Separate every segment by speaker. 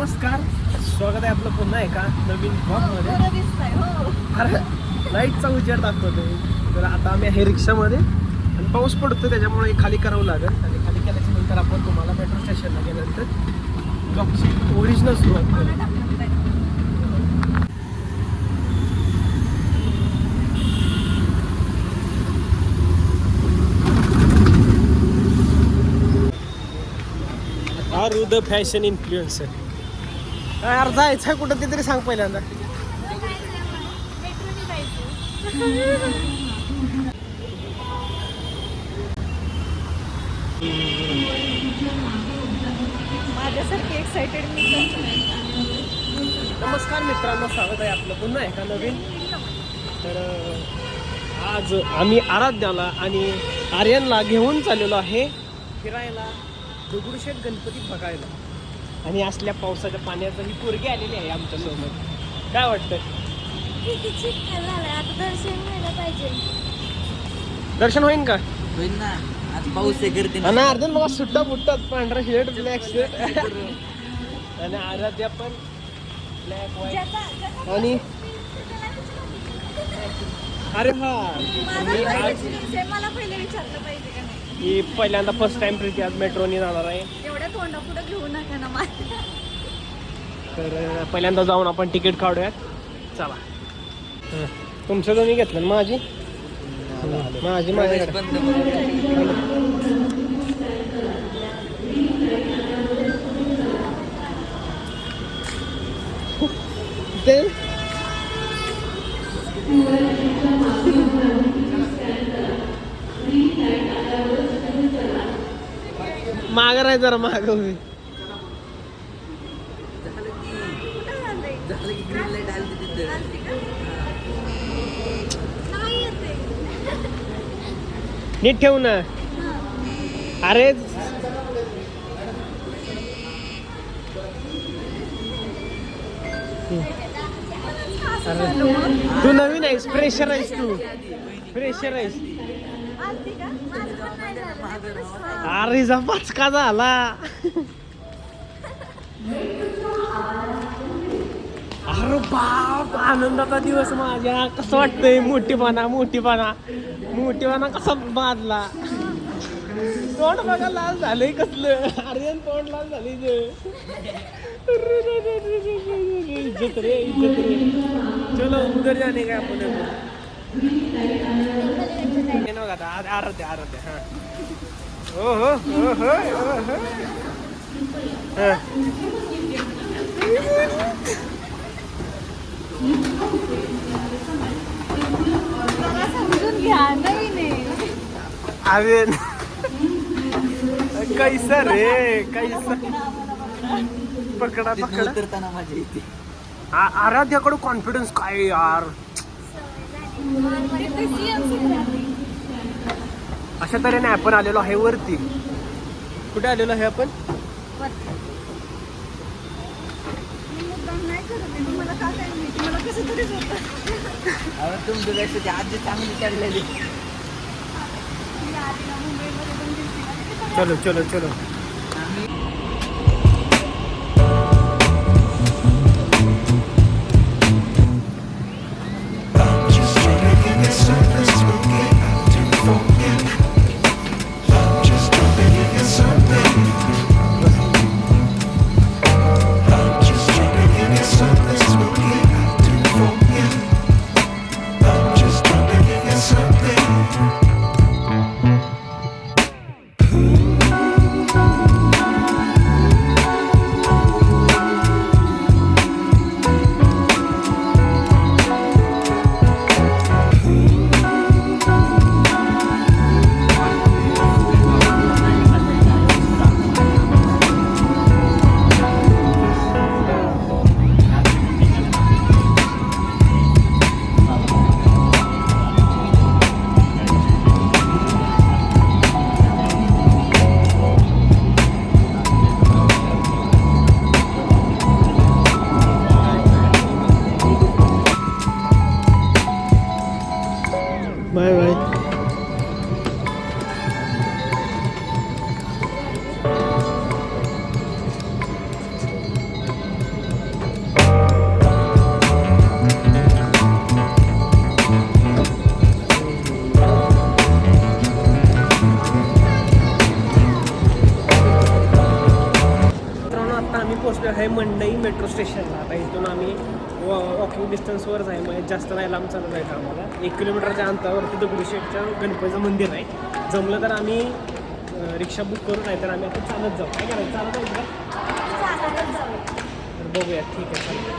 Speaker 1: नमस्कार. स्वागत आहे आपलं पुन्हा एका नवीन ब्लॉगमध्ये
Speaker 2: हो.
Speaker 1: अरे लाईटचा उजेड दाखवतोय. तर आता आम्ही आहे रिक्षामध्ये. आणि पाऊस पडतो त्याच्यामुळे खाली करावं लागेल. आणि खाली केल्याच्यानंतर आपण तुम्हाला मेट्रो स्टेशनला गेल्यानंतर ब्लॉगची ओरिजिनल सुरुवात करू. आर द फॅशन इन्फ्लुएन्सर यार जायचं कुठं ते तरी सांग पहिल्यांदा.
Speaker 2: माझ्यासारखी नाही.
Speaker 1: नमस्कार मित्रांनो स्वागत आहे आपलं पुन्हा एका नवीन. तर आज आम्ही आराध्याला आणि आर्यनला घेऊन चाललेलो आहे फिरायला. दगडूशेठ गणपती बघायला. आणि असल्या पावसाच्या पाण्याचा ही पोरगी आलेली आहे आमच्यासोबत. काय वाटतं
Speaker 2: आता दर्शन व्हायला पाहिजे.
Speaker 1: दर्शन होईन का?
Speaker 3: होईल ना. आज पाऊस
Speaker 1: आणि अर्जुन बाबा सुट्टा बुट्टात पांढरा शर्ट ब्लॅक शर्ट आणि आराध्या पण ब्लॅक व्हाईट आणि अरे हा.
Speaker 2: मला पहिले विचारलं पाहिजे
Speaker 1: ही पहिल्यांदा फर्स्ट टाइम प्रीती आज मेट्रोने जाणार आहे.
Speaker 2: एवढ्या तोंडा पुढे घेऊ नका ना
Speaker 1: तर अं, पहिल्यांदा जाऊन आपण तिकीट काढूयात. चला. हं. तुमचं दोन्ही घेतलं ना माझी? माझी माझ्याकडे ते माग राय जरा माग उभी?
Speaker 2: नाही
Speaker 1: नीट ठेव ना. अरे. तू नवीन आहेस फ्रेशर आहेस तू. फ्रेशर आहेस
Speaker 2: आलती का? माझं पण नाही झालं.
Speaker 1: अरे हिचा पाचका झाला. अरे बाप आनंदाचा दिवस माझ्या. कसं वाटतंय मोठीपणा मोठीपणा. मोठीपणा कसा बांधला तोंड बघा लाल झालंय कसलं. अरे तोंड लाल झालंय जे. इज्जत रे इज्जत रे. चलो उधर जाने का आपण हो हो
Speaker 2: समजून घ्या नवीन
Speaker 1: अरे कैसा रे कैसा पकडा पकडा
Speaker 3: उतरताना माझ्या इथे
Speaker 1: आराध्याकडं कॉन्फिडन्स काय यार
Speaker 2: ते कशी आमची राहते
Speaker 1: अशा तऱ्हेने आपण आलेलो आहे वरती. कुठे आलेलो आहे आपण?
Speaker 2: कसं
Speaker 3: आजी चांगली
Speaker 1: चलो चलो चलो.
Speaker 4: आहेत
Speaker 1: आहे मंडई मेट्रो स्टेशनला आता इथून आम्ही वॉकिंग डिस्टन्सवरच आहे म्हणजे जास्त नाही लांब चालत आहे काम. एक किलोमीटरच्या अंतरावरती दगडूशेठच्या गणपतीचं मंदिर आहे. जमलं तर आम्ही रिक्षा बुक करू नाही तर आम्ही आता चालत जाऊ. काय करायचं? चालत जाऊ का. तर बघूया. ठीक आहे चालेल.
Speaker 2: का?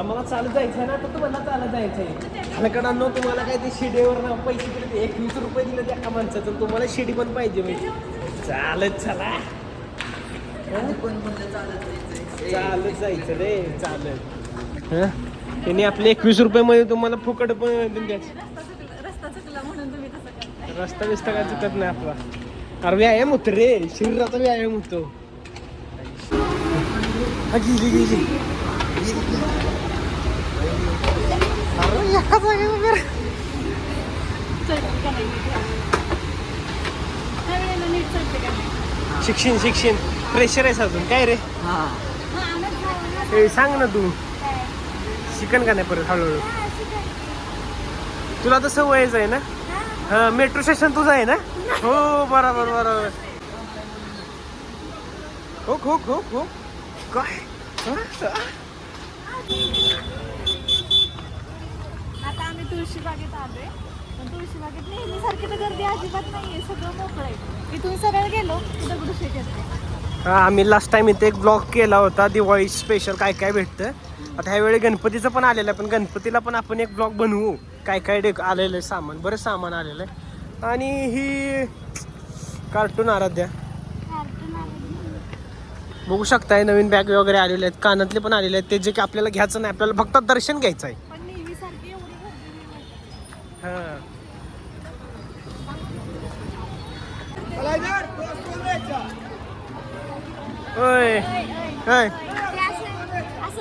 Speaker 1: आम्हाला चालत जायचं आहे ना तर तुम्हाला चालत जायचं आहे हलकडांनो तुम्हाला काय ते शिडीवर ना पैसे दिले ते एकवीस रुपये दिले त्या एका माणसाचं तुम्हाला शिडी पण पाहिजे म्हणजे चालत चला.
Speaker 3: चालत
Speaker 1: जायचं रे चालत. हं? त्यांनी आपले एकवीस रुपये तुम्हाला फुकट पण देऊन द्यायचं.
Speaker 2: रस्ता
Speaker 1: बिस्ता काय चुकत नाही आपला. अरे व्यायाम होतो रे. शरीराचा व्यायाम होतो. हा, गेली गेली अरे एका जागेवर शिक्षण शिक्षण. प्रेशर आहे अजून. काय रे?
Speaker 3: हा.
Speaker 1: सांग ना तू? शिकन का नाही परत हळूहळू. तुला तर सवयच आहे ना?
Speaker 2: हा.
Speaker 1: मेट्रो स्टेशन तुझं आहे ना? हो बरोबर बरोबर. हो हो हो हो. काय?
Speaker 2: आता आम्ही तुळशी बागेत आलोय. पण तुळशी बागेत नेहमीसारखी तर गर्दी अजिबात नाहीये सगळं मोकळं आहे. इथून सरळ गेलो की दगडूशेठ येते
Speaker 1: हा, आम्ही लास्ट टाइम इथे एक ब्लॉग केला होता दिवाळी स्पेशल काय काय भेटतं? आता ह्यावेळी गणपतीचं पण आलेलं आहे पण गणपतीला पण आपण एक ब्लॉग बनवू. काय काय डे आलेलं आहे सामान बरं सामान आलेलं आहे. आणि ही कार्टून आराध्या. बघू शकताय नवीन बॅग वगैरे आलेले आहेत कानातले पण आलेले आहेत. ते जे की आपल्याला घ्यायचं नाही आपल्याला फक्त दर्शन घ्यायचं आहे. हां.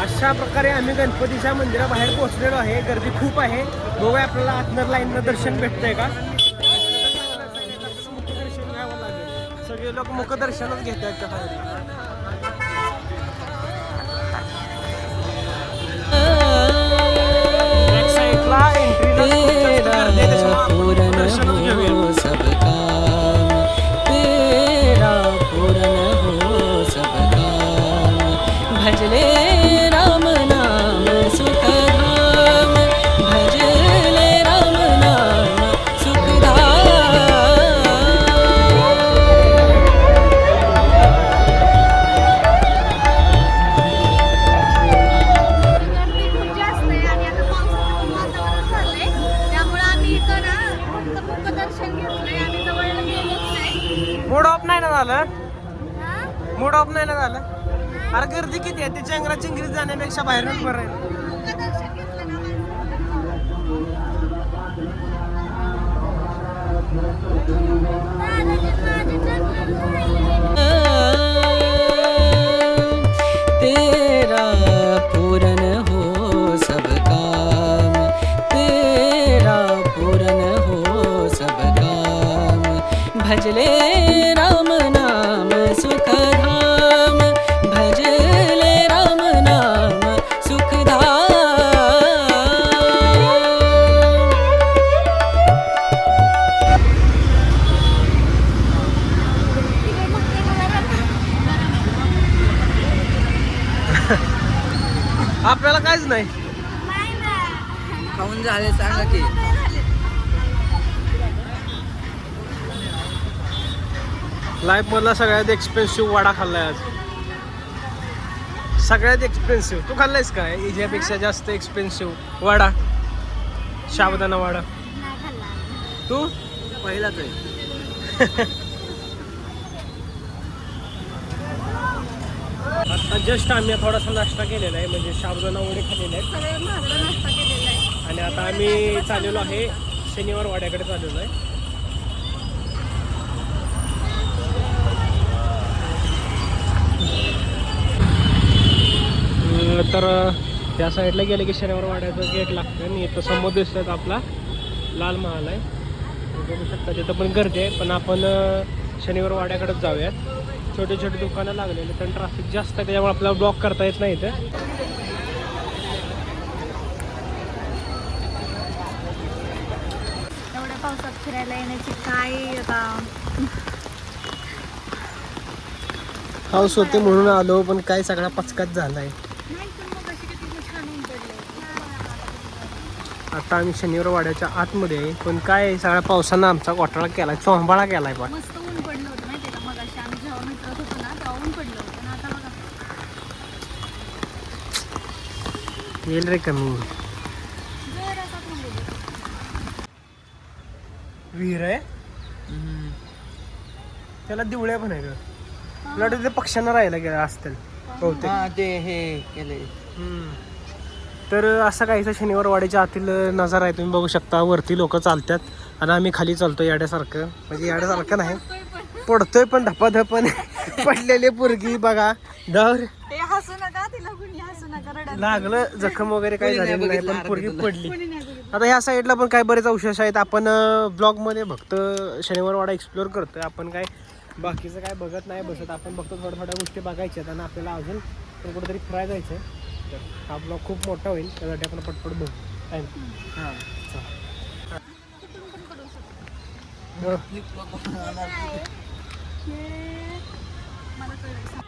Speaker 1: अशा प्रकारे आम्ही गणपतीच्या मंदिराबाहेर पोहोचलेलो आहे, गर्दी खूब आहे. बघूया आपल्याला आतनं लाईननं दर्शन भेटतंय का? सगळे लोक मुखदर्शनच त्या बॅक किती आहे? ते चंगरा चिंगरीत जाण्यापेक्षा बाहेरच बरं आहे. Oh मधला सगळ्यात एक्सपेन्सिव्ह वडा खाल्लाय आज. सगळ्यात एक्सपेन्सिव्ह तू खाल्लायस काय याच्यापेक्षा जास्त एक्सपेन्सिव्ह वडा. शाबदाना वडा. तू?
Speaker 3: पहिलाच आहे.
Speaker 1: आता जस्ट आम्ही थोडासा नाश्ता केलेला आहे म्हणजे शाबदाना वडे खाल्लेले आहेत. आणि आता आम्ही चाललेलो आहे शनिवार वाड्याकडे चाललेलो आहे. तर त्या साईडला गेले की शनिवार वाड्याचं गेट लागतं आणि इथं समोर दिसतात आपला लाल महाल आहे. बघू शकता तिथं पण गर्दी आहे. पण आपण शनिवार वाड्याकडेच जाऊयात. छोटे छोटे दुकानं लागलेले पण ट्रॅफिक जास्त आहे त्याच्यामुळे आपल्याला ब्लॉक करता येत नाही इथं.
Speaker 2: एवढ्या पावसात फिरायला येण्याची काय आता?
Speaker 1: पाऊस होते म्हणून आलो पण काय सगळा पचकाच झालाय
Speaker 2: नाही पण मग अशी किती छान ऊन पडले
Speaker 1: आता आम्ही शनिवार वाड्याच्या आतमध्ये आहे. पण काय आहे, सगळ्या पावसानं आमचा घोटाळा केलाय चोंबाळा केलाय पण.
Speaker 2: मस्त ऊन पडलं होतं माहितीये का? मग अशी आम्ही जेव्हा मित्रत होतो ना तेव्हा ऊन पडलं होतं. आणि आता बघा.
Speaker 1: येईल रे कमी.
Speaker 2: जरासा थांबू दे.
Speaker 1: विहीर आहे? त्याला दिवळ्या पण आहे का तुला वाटतं ते पक्ष्यांना राहायला गेलं असतील बहुतेक.
Speaker 3: हा ते हे केलंय.
Speaker 1: हम्म. तर असा काहीसा शनिवार वाड्याच्या आतील नजारा आहे. तुम्ही बघू शकता वरती लोक चालतात आणि आम्ही खाली चालतो याड्यासारखं. म्हणजे याड्यासारखं नाही. पडतोय पण धपाधपन. पडलेले पोरगी बघा. दर. लागलं जखम वगैरे काही झालेलं नाही पण पोरगी. पडली. आता ह्या साईडला पण काय बरेच अवशेष आहेत. आपण ब्लॉगमध्ये फक्त शनिवार वाडा एक्सप्लोर करतोय. आपण काय बाकीचं काय बघत नाही बसत. आपण फक्त थोड्या थोड्या गोष्टी बघायच्यात आणि आपल्याला अजून कुठेतरी फिरायला जायचं आहे हा ब्लॉग खूप मोठा होईल त्यासाठी आपण पटपट बघू. आहे ना?
Speaker 3: हा.
Speaker 1: हो.
Speaker 2: हे मला कळलं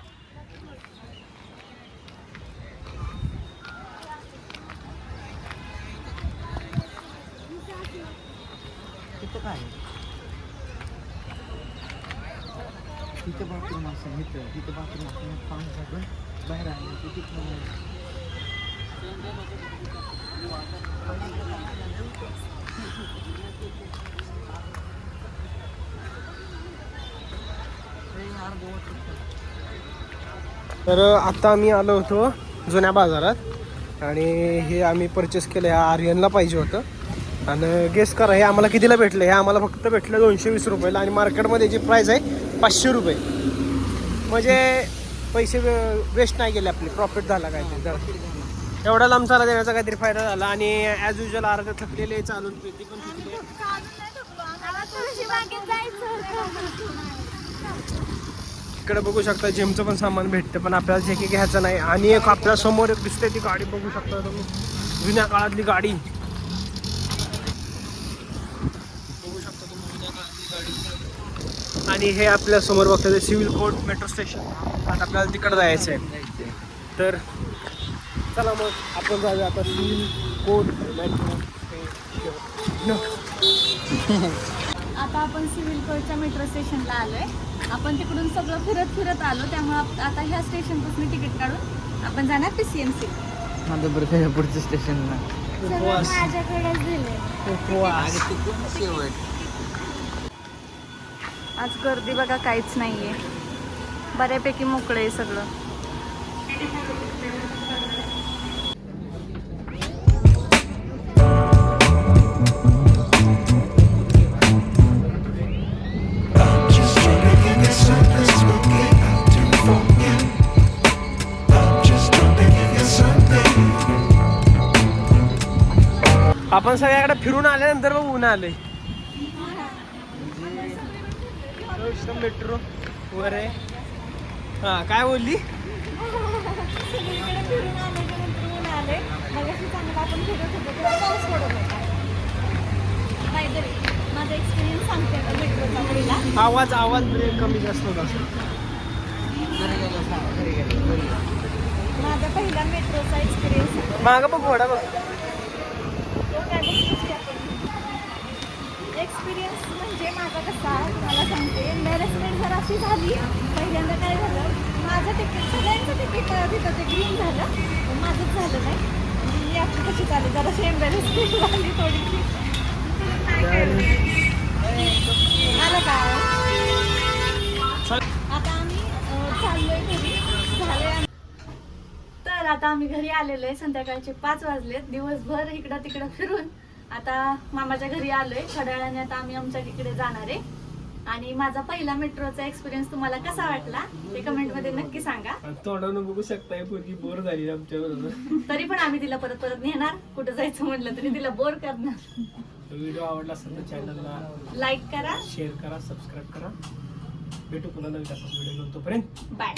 Speaker 3: तिथं काय तिथं बाथरूम असं इथं. तिथं बाथरूम असं पाणी टाकून बाहेर आलं की तिथं
Speaker 1: तर आत्ता आम्ही आलो होतो जुन्या बाजारात आणि हे आम्ही परचेस केलं ह्या आर्यनला पाहिजे होतं. आणि गेस करा हे आम्हाला कितीला भेटलं? हे आम्हाला फक्त भेटलं दोनशे वीस रुपयाला आणि मार्केटमध्ये जी प्राईस आहे पाचशे रुपये. म्हणजे पैसे वेस्ट नाही गेले आपले प्रॉफिट झाला काहीतरी जरा. एवढा लांब चाला देण्याचा काहीतरी फायदा झाला आणि ॲज युजल अर्ध थकलेले चालून प्रीती पण थकली. इकडे बघू शकता जिमचं पण सामान भेटतं पण आपल्याला जे की घ्यायचं नाही. आणि एक आपल्यासमोर एक दिसते ती गाडी बघू शकता तुम्ही. जुन्या काळातली गाडी. बघू शकता तुम्ही जुन्या काळातली गाडी. आणि हे आपल्यासमोर बघता सिव्हिल कोर्ट मेट्रो स्टेशन आता आपल्याला तिकडे जायचं आहे तर चला मग आपण जाऊया आता मेट्रो स्टेशन
Speaker 2: आता आपण सिव्हिल कोर्टच्या मेट्रो स्टेशनला आलोय. आपण तिकडून सगळं फिरत फिरत आलो त्यामुळे आप- आता ह्या स्टेशनपासून तिकीट काढून आपण जाणार पी सी एम सी
Speaker 3: माझं बरं काय पुढच्या स्टेशनला
Speaker 2: दिले
Speaker 3: शेवट.
Speaker 2: आज गर्दी बघा काहीच नाहीये. बऱ्यापैकी मोकळं आहे सगळं.
Speaker 1: आपण सगळ्याकडे फिरून आल्यानंतर मग ऊन आले मेट्रो वर आहे. हा काय बोलली? आवाज आवाज ब्रेक कमी जास्त होत.
Speaker 2: माझा पहिला मेट्रोचा एक्सपिरियन्स
Speaker 1: मागं बघ घोडा बघ
Speaker 2: तो काय बघतोच की आपण एक्सपिरियन्स म्हणजे माझा कसा तुम्हाला सांगते. एम्बॅरेसमेंट जर अशी झाली पहिल्यांदा काय झालं माझं तिकीट सगळ्यांचं तिकीट तिथं ते ग्रीन झालं. माझंच झालं नाही. मी आपली कशी चालली? जराशी एम्बॅरेसमेंट झाली थोडीशी. आलं का? तर आता आम्ही घरी आलेलो आहे. संध्याकाळचे पाच वाजलेत. दिवसभर इकडं तिकडं फिरून आता मामाच्या घरी आलोय. थोड्या वेळाने आता आम्ही आमच्या तिकडे जाणार आहे. आणि माझा पहिला मेट्रोचा एक्सपिरियन्स तुम्हाला कसा वाटला ते कमेंटमध्ये नक्की सांगा.
Speaker 1: तोंडानं बघू शकताय पोरगी बोर झाली आमच्या बरोबर.
Speaker 2: तरी पण आम्ही तिला परत परत नेणार. कुठं जायचं म्हटलं तरी तिला बोर करणार.
Speaker 1: व्हिडिओ आवडला असेल तर चॅनलला
Speaker 2: लाईक करा.
Speaker 1: शेअर करा सबस्क्राईब करा. भेटू पुन्हा नवीन व्हिडिओ तोपर्यंत.
Speaker 2: बाय